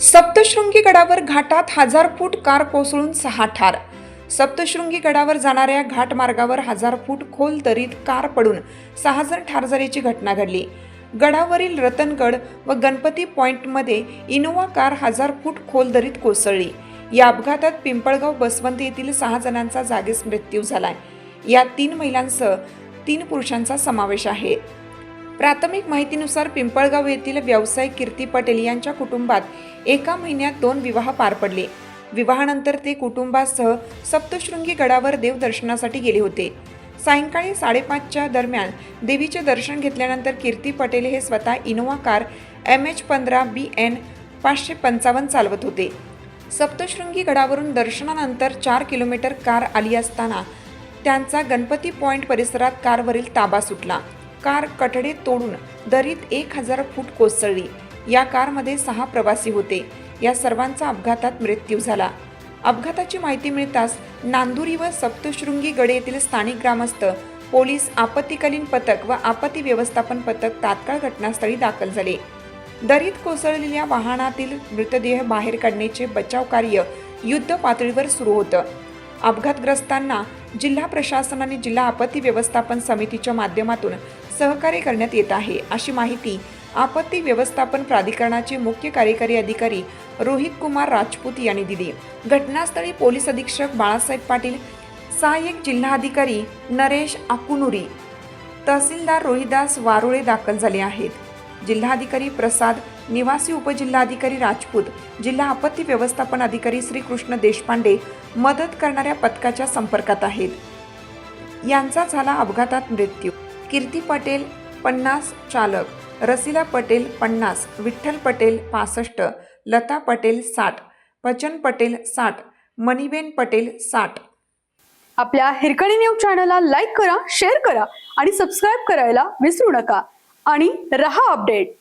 सप्तशृंगी गडावर घाटात हजार फूट कार कोसळून सहा ठार. सप्तशृंगी गडावर जाणाऱ्या घाट मार्गावर हजार फूट खोल दरीत कार पडून सहा जण ठार झाल्याची घटना घडली. गडावरील रतनगड व गणपती पॉइंटमध्ये इनोवा कार हजार फूट खोल दरीत कोसळली. या अपघातात पिंपळगाव बसवंत येथील सहा जणांचा जागीच मृत्यू झालाय. यात तीन महिलांसह तीन पुरुषांचा समावेश आहे. प्राथमिक माहितीनुसार पिंपळगाव येथील व्यावसायिक कीर्ती पटेल यांच्या कुटुंबात एका महिन्यात दोन विवाह पार पडले. विवाहानंतर ते कुटुंबासह सप्तशृंगी गडावर देवदर्शनासाठी गेले होते. सायंकाळी साडेपाचच्या दरम्यान देवीचे दर्शन घेतल्यानंतर कीर्ती पटेल हे स्वतः इनोवा कार एम एच पंधरा बी एन पाचशे पंचावन्न चालवत होते. सप्तशृंगी गडावरून दर्शनानंतर चार किलोमीटर कार आली असताना त्यांचा गणपती पॉइंट परिसरात कारवरील ताबा सुटला. कार कठडे तोडून दरीत एक हजार फूट कोसळली. या कारमध्ये सहा प्रवासी होते. या सर्वांचा अपघातात मृत्यू झाला. अपघाताची माहिती मिळताच नांदुरी व सप्तशृंगी गड येथील स्थानिक ग्रामस्थ पोलीस आपत्तीकालीन पथक व आपत्ती व्यवस्थापन पथक तात्काळ घटनास्थळी दाखल झाले. दरीत कोसळलेल्या वाहनातील मृतदेह बाहेर काढण्याचे बचाव कार्य युद्ध पातळीवर सुरू होतं. अपघातग्रस्तांना जिल्हा प्रशासन आणि जिल्हा आपत्ती व्यवस्थापन समितीच्या माध्यमातून सहकार्य करण्यात येत आहे अशी माहिती आपत्ती व्यवस्थापन प्राधिकरणाचे मुख्य कार्यकारी अधिकारी रोहित कुमार राजपूत यांनी दिली. घटनास्थळी पोलीस अधीक्षक बाळासाहेब पाटील सहाय्यक जिल्हाधिकारी नरेश आकुनुरी तहसीलदार रोहिदास वारुळे दाखल झाले आहेत. जिल्हाधिकारी प्रसाद निवासी उपजिल्हाधिकारी राजपूत जिल्हा आपत्ती व्यवस्थापन अधिकारी श्रीकृष्ण देशपांडे मदत करणाऱ्या पथकाच्या संपर्कात आहेत. यांचा झाला अपघातात मृत्यू. कीर्ती पटेल पन्नास चालक. रसिला पटेल पन्नास. विठ्ठल पटेल पासष्ट. लता पटेल साठ. पचन पटेल साठ. मणिबेन पटेल साठ. आपल्या हिरकणी न्यूज चॅनलला लाईक करा शेअर करा आणि सबस्क्राईब करायला विसरू नका. आणि रहा अपडेट.